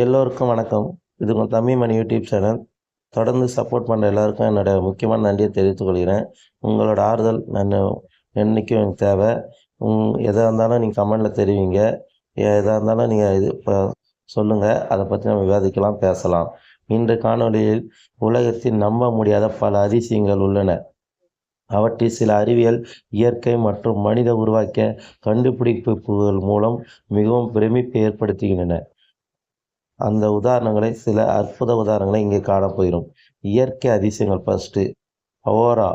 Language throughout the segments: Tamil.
எல்லோருக்கும் வணக்கம். இது உங்கள் தமிழ் மணி யூடியூப் சேனல். தொடர்ந்து சப்போர்ட் பண்ணுற எல்லாருக்கும் என்னோட முக்கியமான நன்றியை தெரிவித்துக் கொள்கிறேன். உங்களோட ஆறுதல் நான் என்றைக்கும் எனக்கு தேவை. உங் எதாக இருந்தாலும் நீங்கள் கமெண்டில் தெரிவிங்க. எதாக இருந்தாலும் நீங்கள் இது இப்போ சொல்லுங்கள் அதை பற்றி நம்ம விவாதிக்கலாம் பேசலாம். இன்று காணொளியில் உலகத்தில் நம்ப முடியாத பல அதிசயங்கள் உள்ளன. அவற்றில் சில அறிவியல் இயற்கை மற்றும் மனித உருவாக்கிய கண்டுபிடிப்புகள் மூலம் மிகவும் பிரமிப்பை ஏற்படுத்துகின்றன. அந்த உதாரணங்களை சில அற்புத உதாரணங்களை இங்கே காணப்போகிறோம் இயற்கை அதிசயங்கள் ஃபஸ்ட்டு அவோரா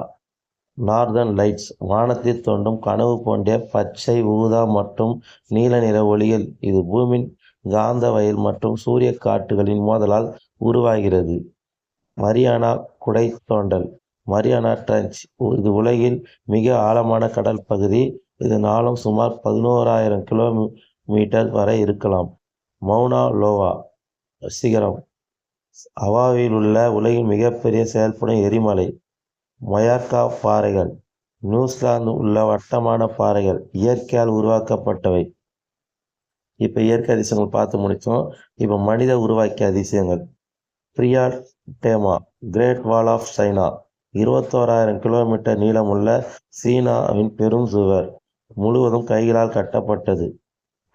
நார்தர்ன் லைட்ஸ் வானத்தில் தோண்டும் கனவு போன்ற பச்சை ஊதா மற்றும் நீல நிற ஒளிகள். இது பூமியின் காந்த வயல் மற்றும் சூரிய காற்றுகளின் மோதலால் உருவாகிறது. மரியானா குடை தோண்டல் மரியானா ட்ரன்ச் இது உலகில் மிக ஆழமான கடல் பகுதி. இது ஆழம் சுமார் பதினோராயிரம் கிலோமீட்டர் வரை இருக்கலாம். மௌனா லோவா சிகரம் ஹவாவில் உள்ள உலகின் மிகப்பெரிய செயல்படும் எரிமலை மொயாக்கா பாறைகள் நியூசிலாந்து உள்ள வட்டமான பாறைகள் இயற்கையால் உருவாக்கப்பட்டவை. இப்போ இயற்கை அதிசயங்கள் பார்த்து முடித்தோம். இப்போ மனித உருவாக்கிய அதிசயங்கள். பிரியா டேமா கிரேட் வால் ஆஃப் சைனா இருபத்தோராயிரம் கிலோமீட்டர் நீளமுள்ள சீனாவின் பெரும் சுவர் முழுவதும் கைகளால் கட்டப்பட்டது.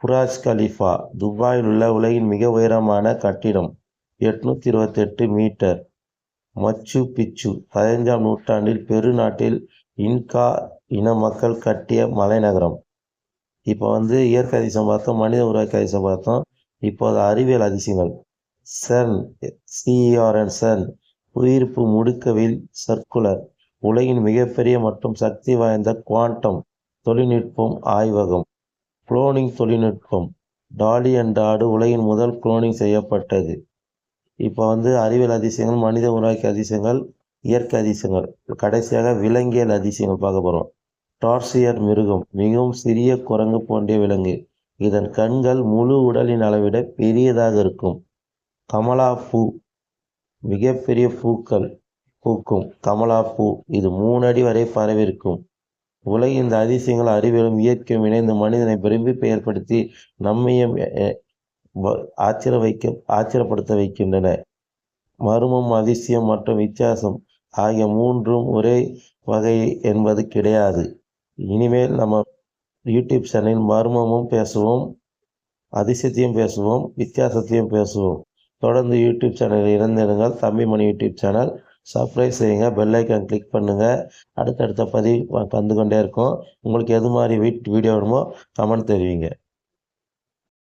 புராஜ் கலிஃபா துபாயில் உள்ள உலகின் மிக உயரமான கட்டிடம் எட்நூற்றி இருபத்தெட்டு மீட்டர். மச்சு பிச்சு பதினைஞ்சாம் நூற்றாண்டில் பெருநாட்டில் இன்கா இன மக்கள் கட்டிய மலைநகரம். இப்போ வந்து இயற்கை அதிசயம் பார்த்தோம் மனித உருவாக்கி அதிசயம் பார்த்தோம். இப்போது அறிவியல் அதிசயங்கள். செர்ன் சிஆர்என் செர்ன் உயிர்ப்பு முடுக்கவில் சர்க்குலர் உலகின் மிகப்பெரிய மற்றும் சக்தி வாய்ந்த குவாண்டம் தொழில்நுட்பம் ஆய்வகம். குளோனிங் தொழில்நுட்பம். டாலி என்ற ஆடு உலகின் முதல் குளோனிங் செய்யப்பட்டது. இப்போ வந்து அறிவியல் அதிசயங்கள் மனித உருவாக்கிய அதிசயங்கள் இயற்கை அதிசயங்கள் கடைசியாக விலங்கியல் அதிசயங்கள் பார்க்க போகிறோம் டார்சியர் மிருகம் மிகவும் சிறிய குரங்கு போன்ற விலங்கு. இதன் கண்கள் முழு உடலின் அளவிட பெரியதாக இருக்கும். கமலா பூ மிகப்பெரிய பூக்கள் பூக்கும். கமலா பூ இது மூணு அடி வரை பரவிருக்கும் உலகின் இந்த அதிசயங்கள் அறிவியலும் இயற்கையும் இணைந்து மனிதனை பிரமிப்பை ஏற்படுத்தி நம்மையும் ஆச்சரிய வைக்க ஆச்சரியப்படுத்த வைக்கின்றன. மர்மம் அதிசயம் மற்றும் வித்தியாசம் ஆகிய மூன்றும் ஒரே வகை என்பது கிடையாது. இனிமேல் நம்ம யூடியூப் சேனலில் மர்மமும் பேசுவோம் அதிசயத்தையும் பேசுவோம் வித்தியாசத்தையும் பேசுவோம். தொடர்ந்து யூடியூப் சேனலில் இணைந்திருங்கள். Thambimani YouTube channel. சப்ஸ்கிரைப் செய்யுங்க. பெல் ஐக்கான் கிளிக் பண்ணுங்கள் அடுத்தடுத்த பதிவு வந்து கொண்டே இருக்கும். உங்களுக்கு எது மாதிரி வீட் வீடியோ வேணுமோ கமெண்ட் தெரிவிங்க.